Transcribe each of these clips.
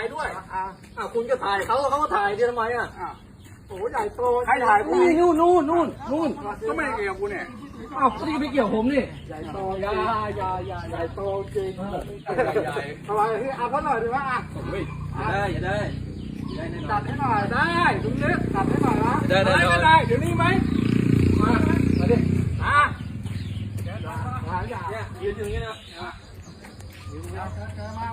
ายด้วยอ่าอะคุณก็ถ่ายเขาเขาก็ถ่ายดิทำไมอะอ่าโอ้โหใหญ่โตใครถ่ายกูนี่นู่นนู่นนู่นนู่นก็ไม่ได้เกี่ยวกับกูเนี่ยอ้าวนี่ไม่เกี่ยวผมนี่ใหญ่โตอยาอยาอยาใหญ่โตจริงใหญ่อะไรที่เอาเขาหน่อยดีว่าอะได้อย่าได้ได้แน่นอตันดให้หน่อยได้ตรงนี้ตัดให้หน่อยนะได้ได้ได้ไม่ได้เดี๋ยวนี้ไหมมามาดิอะหาอย่างเนี่ยยืนอยู่อย่างนี้นะ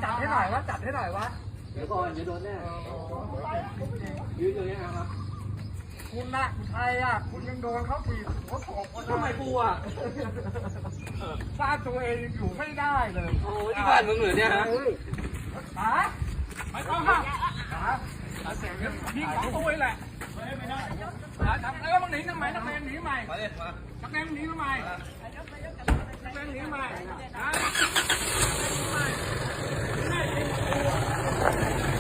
จัดให้หน่อยวะจัดให้หน่อยวะเดี๋ยวก่อนเดี๋ยวโดนแน่ยืนอยู่อย่างนี้นะครับ คุณนะใครอะ คุณยังโดนเขาถีบหัวโขกคนทำไมกูอะสร้างตัวเองยังอยู่ไม่ได้เลย โอ้ยที่บ้านมึงเหรอเนี่ยฮะหาไม่ต้องห้ามหามีของตัวแหละหาทำแล้วมึงหนีทำไมนักเรียนหนีใหม่มาเล่นมานักเรียนหนีทำไม